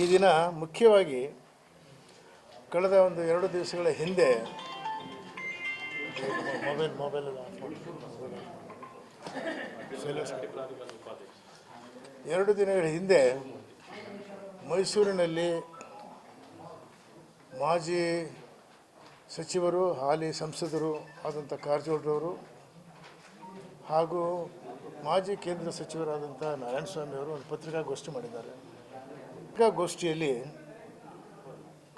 ಈ ದಿನ ಮುಖ್ಯವಾಗಿ ಕಳೆದ ಒಂದು ಎರಡು ದಿವಸಗಳ ಹಿಂದೆ ಮೊಬೈಲ್ ಮೊಬೈಲ್ ಎರಡು ದಿನಗಳ ಹಿಂದೆ ಮೈಸೂರಿನಲ್ಲಿ ಮಾಜಿ ಸಚಿವರು, ಹಾಲಿ ಸಂಸದರು ಆದಂಥ ಕಾರಜೋಳರವರು ಹಾಗೂ ಮಾಜಿ ಕೇಂದ್ರ ಸಚಿವರಾದಂಥ ನಾರಾಯಣಸ್ವಾಮಿ ಅವರು ಒಂದು ಪತ್ರಿಕಾಗೋಷ್ಠಿ ಮಾಡಿದ್ದಾರೆ. ಪತ್ರಿಕಾಗೋಷ್ಠಿಯಲ್ಲಿ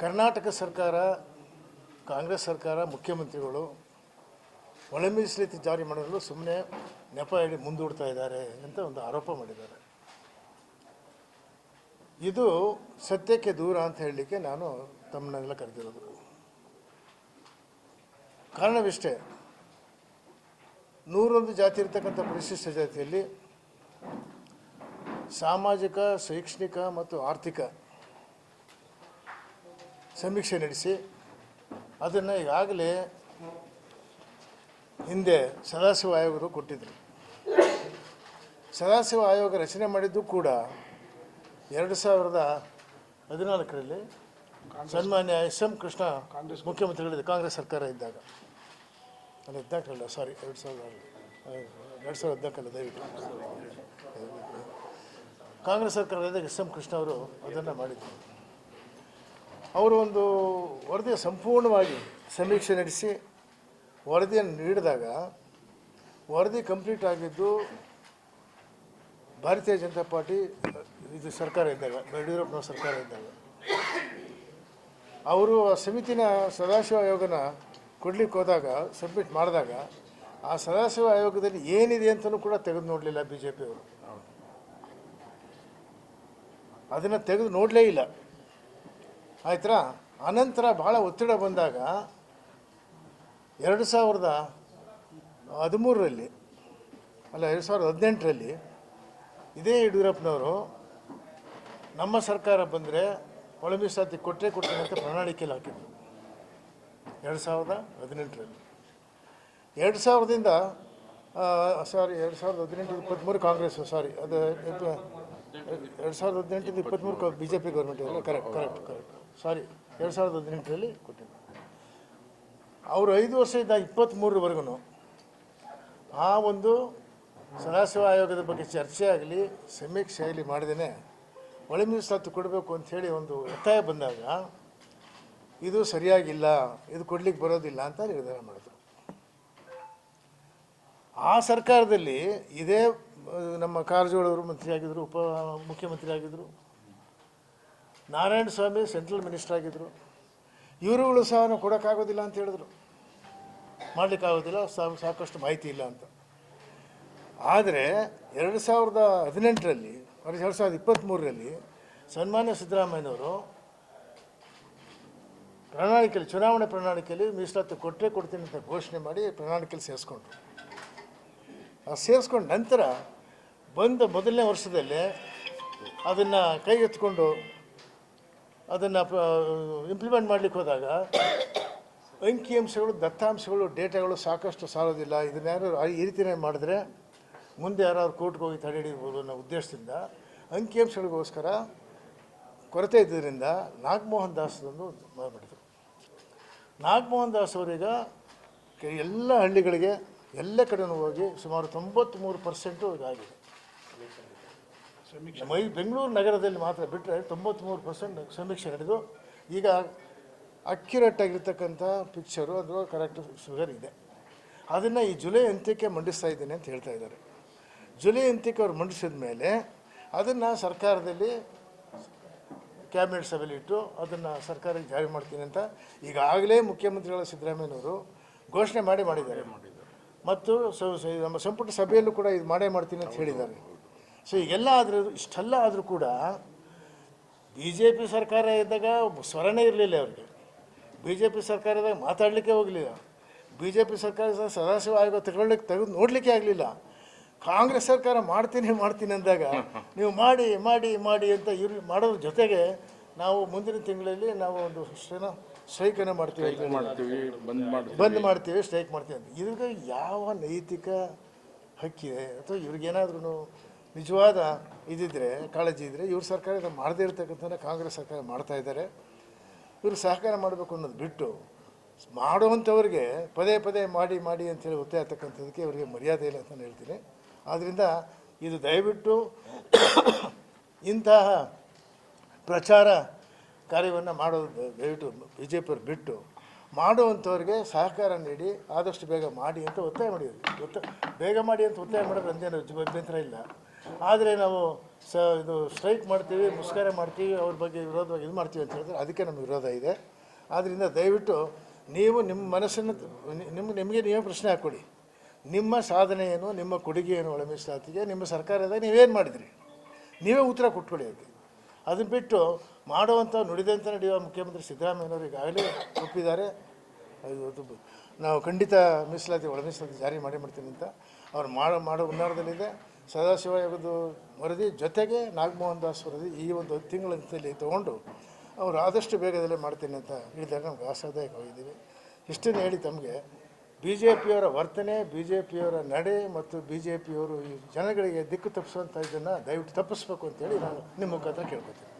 ಕರ್ನಾಟಕ ಸರ್ಕಾರ, ಕಾಂಗ್ರೆಸ್ ಸರ್ಕಾರ, ಮುಖ್ಯಮಂತ್ರಿಗಳು ಒಳ ಮೀಸಲಿತಿ ಜಾರಿ ಮಾಡಲು ಸುಮ್ಮನೆ ನೆಪ ಹೇಳಿ ಮುಂದೂಡ್ತಾ ಇದ್ದಾರೆ ಅಂತ ಒಂದು ಆರೋಪ ಮಾಡಿದ್ದಾರೆ. ಇದು ಸತ್ಯಕ್ಕೆ ದೂರ ಅಂತ ಹೇಳಲಿಕ್ಕೆ ನಾನು ತಮ್ಮನ್ನೆಲ್ಲ ಕರೆದಿರೋದು. ಕಾರಣವಿಷ್ಟೇ, ನೂರೊಂದು ಜಾತಿ ಇರ್ತಕ್ಕಂಥ ಪರಿಶಿಷ್ಟ ಜಾತಿಯಲ್ಲಿ ಸಾಮಾಜಿಕ ಶೈಕ್ಷಣಿಕ ಮತ್ತು ಆರ್ಥಿಕ ಸಮೀಕ್ಷೆ ನಡೆಸಿ ಅದನ್ನು ಈಗಾಗಲೇ ಹಿಂದೆ ಸದಾಶಿವ ಆಯೋಗರು ಕೊಟ್ಟಿದ್ದರು ಸದಾಶಿವ ಆಯೋಗ ರಚನೆ ಮಾಡಿದ್ದು ಕೂಡ ಎರಡು ಸಾವಿರದ ಹದಿನಾಲ್ಕರಲ್ಲಿ ಸನ್ಮಾನ್ಯ ಎಸ್ ಎಂ ಕೃಷ್ಣ ಕಾಂಗ್ರೆಸ್ ಮುಖ್ಯಮಂತ್ರಿಗಳಿದ್ದ ಕಾಂಗ್ರೆಸ್ ಸರ್ಕಾರ ಇದ್ದಾಗ. ಅಲ್ಲಿ ಹದಿನಾಲ್ಕರಲ್ಲ ಸಾರಿ ಎರಡು ಸಾವಿರದ ಎರಡು ಸಾವಿರದ ಹದಿನಾಲ್ಕಲ್ಲ ದಯವಿಟ್ಟು. ಕಾಂಗ್ರೆಸ್ ಸರ್ಕಾರದಿಂದ ಎಸ್ ಎಂ ಕೃಷ್ಣ ಅವರು ಅದನ್ನು ಮಾಡಿದರು. ಅವರು ಒಂದು ವರದಿಯ ಸಂಪೂರ್ಣವಾಗಿ ಸಮೀಕ್ಷೆ ನಡೆಸಿ, ವರದಿಯನ್ನು ನೀಡಿದಾಗ ವರದಿ ಕಂಪ್ಲೀಟ್ ಆಗಿದ್ದು ಭಾರತೀಯ ಜನತಾ ಪಾರ್ಟಿ, ಇದು ಸರ್ಕಾರ ಇದ್ದಾಗ, ಯಡಿಯೂರಪ್ಪನವ್ರ ಸರ್ಕಾರ ಇದ್ದಾಗ. ಅವರು ಆ ಸಮಿತಿನ ಸದಾಶಿವ ಆಯೋಗನ ಕೊಡ್ಲಿಕ್ಕೆ ಹೋದಾಗ, ಸಬ್ಮಿಟ್ ಮಾಡಿದಾಗ ಆ ಸದಾಶಿವ ಆಯೋಗದಲ್ಲಿ ಏನಿದೆ ಅಂತಲೂ ಕೂಡ ತೆಗೆದು ನೋಡಲಿಲ್ಲ ಬಿ ಜೆ ಪಿಯವರು ಅದನ್ನು ತೆಗೆದು ನೋಡಲೇ ಇಲ್ಲ. ಆಯ್ತಾ ಅನಂತರ ಭಾಳ ಒತ್ತಡ ಬಂದಾಗ ಎರಡು ಸಾವಿರದ ಹದಿಮೂರರಲ್ಲಿ, ಅಲ್ಲ ಎರಡು ಸಾವಿರದ ಹದಿನೆಂಟರಲ್ಲಿ ಇದೇ ಯಡಿಯೂರಪ್ಪನವರು ನಮ್ಮ ಸರ್ಕಾರ ಬಂದರೆ ಒಳ ಸಾಧ್ಯ ಕೊಟ್ಟರೆ ಕೊಡ್ತೀನಿ ಅಂತ ಪ್ರಣಾಳಿಕೆಯಲ್ಲಿ ಹಾಕಿದ್ರು. ಎರಡು ಸಾವಿರದ ಹದಿನೆಂಟರಲ್ಲಿ. ಎರಡು ಸಾವಿರದಿಂದ ಸಾರಿ ಎರಡು ಸಾವಿರದ ಹದಿನೆಂಟು ಇಪ್ಪತ್ತ್ಮೂರು ಕಾಂಗ್ರೆಸ್ ಸಾರಿ ಅದು ಎರಡು ಸಾವಿರದ ಹದಿನೆಂಟರಿಂದ ಇಪ್ಪತ್ತ್ಮೂರು B J P government correct correct correct sorry ಎರಡು ಸಾವಿರದ ಹದಿನೆಂಟರಲ್ಲಿ ಕೊಟ್ಟಿದ್ದು. ಅವರು ಐದು ವರ್ಷದಿಂದ ಇಪ್ಪತ್ತ್ಮೂರವರೆಗೂ ಆ ಒಂದು ಸದಾಶಿವ ಆಯೋಗದ ಬಗ್ಗೆ ಚರ್ಚೆ ಆಗಲಿ, ಸಮೀಕ್ಷೆ ಆಗಲಿ ಮಾಡಿದೇ ಒಳ ಮೀಸಲಾತಿ ಕೊಡಬೇಕು ಅಂಥೇಳಿ ಒಂದು ಒತ್ತಾಯ ಬಂದಾಗ, ಇದು ಸರಿಯಾಗಿಲ್ಲ, ಇದು ಕೊಡ್ಲಿಕ್ಕೆ ಬರೋದಿಲ್ಲ ಅಂತ ನಿರ್ಧಾರ ಮಾಡಿದ್ರು. ಆ ಸರ್ಕಾರದಲ್ಲಿ ಇದೇ ನಮ್ಮ ಕಾರಜೋಳವರು ಮಂತ್ರಿ ಆಗಿದ್ದರು ಉಪ ಮುಖ್ಯಮಂತ್ರಿ ಆಗಿದ್ದರು ನಾರಾಯಣ ಸ್ವಾಮಿ ಸೆಂಟ್ರಲ್ ಮಿನಿಸ್ಟರ್ ಆಗಿದ್ದರು ಇವರುಗಳು ಸಹ ನಾವು ಕೊಡೋಕ್ಕಾಗೋದಿಲ್ಲ ಅಂತ ಹೇಳಿದ್ರು. ಮಾಡಲಿಕ್ಕಾಗೋದಿಲ್ಲ ಸಾಕಷ್ಟು ಮಾಹಿತಿ ಇಲ್ಲ ಅಂತ. ಆದರೆ ಎರಡು ಸಾವಿರದ ಹದಿನೆಂಟರಲ್ಲಿ ಎರಡು ಸಾವಿರದ ಇಪ್ಪತ್ತ್ಮೂರರಲ್ಲಿ ಸನ್ಮಾನ್ಯ ಸಿದ್ದರಾಮಯ್ಯನವರು ಪ್ರಣಾಳಿಕೆಯಲ್ಲಿ, ಚುನಾವಣೆ ಪ್ರಣಾಳಿಕೆಯಲ್ಲಿ ಮೀಸಲಾತಿ ಕೊಟ್ಟರೆ ಕೊಡ್ತೀನಿ ಅಂತ ಘೋಷಣೆ ಮಾಡಿ ಪ್ರಣಾಳಿಕೆಯಲ್ಲಿ ಸೇರಿಸ್ಕೊಂಡ್ರು. ಸೇರಿಸ್ಕೊಂಡ ನಂತರ ಬಂದ ಮೊದಲನೇ ವರ್ಷದಲ್ಲಿ ಅದನ್ನು ಕೈಗೆತ್ತಿಕೊಂಡು ಅದನ್ನು ಇಂಪ್ಲಿಮೆಂಟ್ ಮಾಡಲಿಕ್ಕೆ ಹೋದಾಗ ಅಂಕಿಅಂಶಗಳು ದತ್ತಾಂಶಗಳು, ಡೇಟಾಗಳು ಸಾಕಷ್ಟು ಸಾಲೋದಿಲ್ಲ. ಇದನ್ಯಾರು ಈ ರೀತಿಯೇ ಮಾಡಿದ್ರೆ ಮುಂದೆ ಯಾರಾದ್ರು ಕೋರ್ಟ್ಗೆ ಹೋಗಿ ತಡೆ ಹಿಡಿಬೋದು ಅನ್ನೋ ಉದ್ದೇಶದಿಂದ ಅಂಕಿಅಂಶಗಳಿಗೋಸ್ಕರ ಕೊರತೆ ಇದ್ದರಿಂದ ನಾಗಮೋಹನ್ ದಾಸ್ದೊಂದು ಮಾಡಿದರು ನಾಗಮೋಹನ್ ದಾಸ್ ಅವರೀಗ ಎಲ್ಲ ಹಳ್ಳಿಗಳಿಗೆ ಎಲ್ಲ ಕಡೆನೂ ಹೋಗಿ ಸುಮಾರು ತೊಂಬತ್ತ್ಮೂರು ಪರ್ಸೆಂಟು ಇದಾಗಿದೆ. ಮೈ ಬೆಂಗಳೂರು ನಗರದಲ್ಲಿ ಮಾತ್ರ ಬಿಟ್ಟರೆ ತೊಂಬತ್ತ್ಮೂರು ಪರ್ಸೆಂಟ್ ಸಮೀಕ್ಷೆ ನಡೆದು ಈಗ ಅಕ್ಯುರೇಟ್ ಆಗಿರ್ತಕ್ಕಂಥ ಪಿಕ್ಚರು ಅದು ಕರೆಕ್ಟ್ ಶುಗರ್ ಇದೆ. ಅದನ್ನು ಈ ಜುಲೈ ಅಂತ್ಯಕ್ಕೆ ಮಂಡಿಸ್ತಾ ಇದ್ದೇನೆ ಅಂತ ಹೇಳ್ತಾ ಇದ್ದಾರೆ. ಜುಲೈ ಅಂತ್ಯಕ್ಕೆ ಅವ್ರು ಮಂಡಿಸಿದ ಮೇಲೆ ಅದನ್ನು ಸರ್ಕಾರದಲ್ಲಿ ಕ್ಯಾಬಿನೆಟ್ ಸಭೆಯಲ್ಲಿ ಇಟ್ಟು ಅದನ್ನು ಸರ್ಕಾರಕ್ಕೆ ಜಾರಿ ಮಾಡ್ತೀನಿ ಅಂತ ಈಗಾಗಲೇ ಮುಖ್ಯಮಂತ್ರಿಗಳ ಸಿದ್ದರಾಮಯ್ಯನವರು ಘೋಷಣೆ ಮಾಡಿ ಮಾಡಿದ್ದಾರೆ. ಮತ್ತು ನಮ್ಮ ಸಂಪುಟ ಸಭೆಯಲ್ಲೂ ಕೂಡ ಇದು ಮಾಡೇ ಮಾಡ್ತೀನಿ ಅಂತ ಹೇಳಿದ್ದಾರೆ. ಸೊ ಈಗೆಲ್ಲ ಆದರೂ, ಇಷ್ಟೆಲ್ಲ ಆದರೂ ಕೂಡ ಬಿ ಜೆ ಪಿ ಸರ್ಕಾರ ಇದ್ದಾಗ ಸ್ವರನೇ ಇರಲಿಲ್ಲ ಅವ್ರಿಗೆ. ಬಿ ಜೆ ಪಿ ಸರ್ಕಾರದಾಗ ಮಾತಾಡಲಿಕ್ಕೆ ಹೋಗಲಿಲ್ಲ. ಬಿ ಜೆ ಪಿ ಸರ್ಕಾರ ಸದಾಶಿವ ಆಯೋಗ ತಗೊಳ್ಳಿಕ್ಕೆ ತೆಗೆದು ನೋಡಲಿಕ್ಕೆ ಆಗಲಿಲ್ಲ. ಕಾಂಗ್ರೆಸ್ ಸರ್ಕಾರ ಮಾಡ್ತೀನಿ ಮಾಡ್ತೀನಿ ಅಂದಾಗ ನೀವು ಮಾಡಿ ಮಾಡಿ ಮಾಡಿ ಅಂತ ಇವ್ರು ಮಾಡೋದ್ರ ಜೊತೆಗೆ ನಾವು ಮುಂದಿನ ತಿಂಗಳಲ್ಲಿ ನಾವು ಒಂದು ಏನೋ ಸ್ಟ್ರೈಕನ್ನು ಮಾಡ್ತೀವಿ ಅಂತ. ಮಾಡ್ತೀವಿ ಬಂದ್ ಮಾಡ್ತೀವಿ. ಬಂದ್ ಮಾಡ್ತೀವಿ ಸ್ಟ್ರೈಕ್ ಮಾಡ್ತೀವಿ ಅಂತ. ಇದ್ರಿಗೆ ಯಾವ ನೈತಿಕ ಹಕ್ಕಿದೆ ಅಥವಾ ಇವ್ರಿಗೇನಾದ್ರೂ ನಿಜವಾದ ಇದಿದ್ರೆ ಕಾಳಜಿ ಇದ್ದರೆ ಇವ್ರ ಸರ್ಕಾರ ಇದನ್ನ ಮಾಡದೇ ಇರ್ತಕ್ಕಂಥ ಕಾಂಗ್ರೆಸ್ ಸರ್ಕಾರ ಮಾಡ್ತಾ ಇದ್ದಾರೆ. ಇವರು ಸಹಕಾರ ಮಾಡಬೇಕು ಅನ್ನೋದು ಬಿಟ್ಟು ಮಾಡುವಂಥವ್ರಿಗೆ ಪದೇ ಪದೇ ಮಾಡಿ ಮಾಡಿ ಅಂತೇಳಿ ಒತ್ತೆ ಆಗ್ತಕ್ಕಂಥದ್ದಕ್ಕೆ ಅವರಿಗೆ ಮರ್ಯಾದೆ ಇಲ್ಲ ಅಂತ ನಾನು ಹೇಳ್ತೀನಿ. ಆದ್ದರಿಂದ ಇದು ದಯವಿಟ್ಟು ಇಂತಹ ಪ್ರಚಾರ ಕಾರ್ಯವನ್ನು ಮಾಡೋದು ದಯವಿಟ್ಟು ಬಿ ಜೆ ಪಿಯವ್ರು ಬಿಟ್ಟು ಮಾಡುವಂಥವ್ರಿಗೆ ಸಹಕಾರ ನೀಡಿ ಆದಷ್ಟು ಬೇಗ ಮಾಡಿ ಅಂತ ಒತ್ತಾಯ ಮಾಡಿದ್ವಿ. ಒತ್ತ, ಬೇಗ ಮಾಡಿ ಅಂತ ಒತ್ತಾಯ ಮಾಡೋದು ಅಂದೇನು ಅಭ್ಯಂತರ ಇಲ್ಲ. ಆದರೆ ನಾವು ಸ, ಇದು ಸ್ಟ್ರೈಕ್ ಮಾಡ್ತೀವಿ ಮುಷ್ಕರ ಮಾಡ್ತೀವಿ, ಅವ್ರ ಬಗ್ಗೆ ವಿರೋಧವಾಗಿ ಇದು ಮಾಡ್ತೀವಿ ಅಂತ ಹೇಳಿದ್ರೆ ಅದಕ್ಕೆ ನಮ್ಗೆ ವಿರೋಧ ಇದೆ. ಆದ್ದರಿಂದ ದಯವಿಟ್ಟು ನೀವು ನಿಮ್ಮ ಮನಸ್ಸನ್ನು ನಿಮ್ಮ ನಿಮಗೆ ನೀವೇ ಪ್ರಶ್ನೆ ಹಾಕ್ಕೊಡಿ ನಿಮ್ಮ ಸಾಧನೆ ಏನು ನಿಮ್ಮ ಕೊಡುಗೆ ಏನು ಒಳ ಮೀಸಲಾತಿಗೆ ನಿಮ್ಮ ಸರ್ಕಾರದಾಗ ನೀವೇನು ಮಾಡಿದ್ರಿ? ನೀವೇ ಉತ್ತರ ಕೊಟ್ಕೊಳ್ಳಿ ಅದಕ್ಕೆ. ಅದನ್ನು ಬಿಟ್ಟು ಮಾಡುವಂಥ ನುಡಿದಂತೆ ನಡೆಯುವ ಮುಖ್ಯಮಂತ್ರಿ ಸಿದ್ದರಾಮಯ್ಯನವರು ಈಗಾಗಲೇ ಒಪ್ಪಿದ್ದಾರೆ. ನಾವು ಖಂಡಿತ ಮೀಸಲಾತಿ, ಒಳ ಮೀಸಲಾತಿ ಜಾರಿ ಮಾಡಿ ಮಾಡ್ತೀನಿ ಅಂತ ಅವ್ರು ಮಾಡೋ ಮಾಡೋ ಹುನ್ನಾರದಲ್ಲಿದೆ. ಸದಾಶಿವ ಆಯೋಗದ ವರದಿ ಜೊತೆಗೆ ನಾಗಮೋಹನ್ ದಾಸ್ ವರದಿ ಈ ಒಂದು ತಿಂಗಳಲ್ಲಿ ತೊಗೊಂಡು ಅವರು ಆದಷ್ಟು ಬೇಗದಲ್ಲೇ ಮಾಡ್ತೀನಿ ಅಂತ ಹೇಳಿದಾಗ ನಮ್ಗೆ ಆಸಾದಾಯಕವಾಗಿದ್ದೀವಿ ಇಷ್ಟನ್ನು ಹೇಳಿ ತಮಗೆ ಬಿ ಜೆ ಪಿಯವರ ವರ್ತನೆ ಬಿ ಜೆ ಪಿಯವರ ನಡೆ ಮತ್ತು ಬಿ ಜೆ ಪಿಯವರು ಈ ಜನಗಳಿಗೆ ದಿಕ್ಕು ತಪ್ಪಿಸುವಂಥ ಇದನ್ನು ದಯವಿಟ್ಟು ತಪ್ಪಿಸ್ಬೇಕು ಅಂತೇಳಿ ನಾನು ನಿಮ್ಮ ಮುಖಾಂತರ ಕೇಳ್ಕೊತೀನಿ.